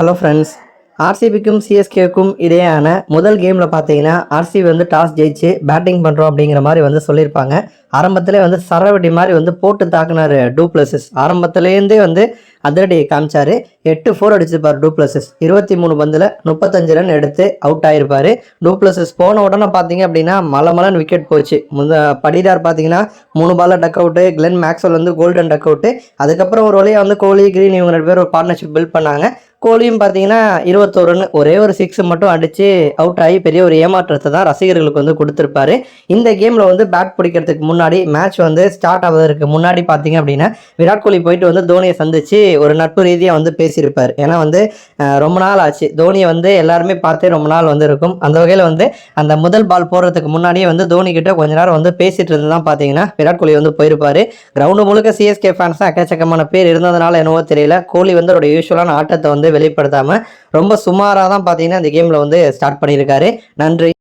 Hello friends ஆர்சிபிக்கும் சிஎஸ்கேவுக்கும் இடையேயான முதல் கேமில் பார்த்தீங்கன்னா ஆர்சிபி வந்து டாஸ் ஜெயிச்சு பேட்டிங் பண்ணுறோம் அப்படிங்கிற மாதிரி வந்து சொல்லியிருப்பாங்க. ஆரம்பத்திலே வந்து சரவடி மாதிரி வந்து போட்டு தாக்குனாரு டூப்ளஸஸ் ஆரம்பத்துலேருந்தே வந்து அதிரடியை காமிச்சாரு. எட்டு ஃபோர் அடிச்சிருப்பார் டூப்ளஸஸ் இருபத்தி மூணு பந்தில் முப்பத்தஞ்சு ரன் எடுத்து அவுட் ஆயிருப்பாரு. டூப்ளஸஸ் போன உடனே பார்த்தீங்க அப்படின்னா மலை மலன்னு விக்கெட் போச்சு. முத படிதார் பார்த்தீங்கன்னா மூணு பாலில் டக் அவுட்டு கிளென் மேக்ஸ்வெல் வந்து கோல்டன் டக் அவுட்டு அதுக்கப்புறம் ஒரு வழியாக வந்து கோலி கிரீன் இவங்க ரெண்டு பேர் ஒரு பார்ட்னர்ஷிப் பில்ட் பண்ணாங்க. கோலியும் பார்த்தீங்கன்னா இருபத்தோரு ரன் ஒரே ஒரு சிக்ஸ் மட்டும் அடித்து அவுட் ஆகி பெரிய ஒரு ஏமாற்றத்தை தான் ரசிகர்களுக்கு வந்து கொடுத்துருப்பாரு. இந்த கேமில் வந்து பேட் பிடிக்கிறதுக்கு முன்னாடி மேட்ச் வந்து ஸ்டார்ட் ஆவதற்கு முன்னாடி பார்த்தீங்க அப்படின்னா விராட் கோலி போயிட்டு வந்து தோனியை சந்திச்சு ஒரு நட்பு ரீதியாக வந்து பேசியிருப்பார். ஏன்னா வந்து ரொம்ப நாள் ஆச்சு. தோனியை வந்து எல்லாருமே பார்த்தே ரொம்ப நாள் வந்து இருக்கும் அந்த வகையில் வந்து அந்த முதல் பால் போடுறதுக்கு முன்னாடியே வந்து தோனி கிட்ட கொஞ்ச நேரம் வந்து பேசிட்டு இருந்து தான் பார்த்தீங்கன்னா விராட் கோலி வந்து போயிருப்பார். கிரவுண்டு முழுக்க சிஎஸ்கே ஃபேன்ஸ் தான் எக்கச்சக்கமான பேர் இருந்ததுனால என்னவோ தெரியல. கோலி வந்து அவருடைய யூஸ்வலான ஆட்டத்தை வந்து வெளிப்படுத்தாமல் ரொம்ப சுமாராக தான் பார்த்தீங்கன்னா இந்த கேமில் வந்து ஸ்டார்ட் பண்ணியிருக்காரு. நன்றி.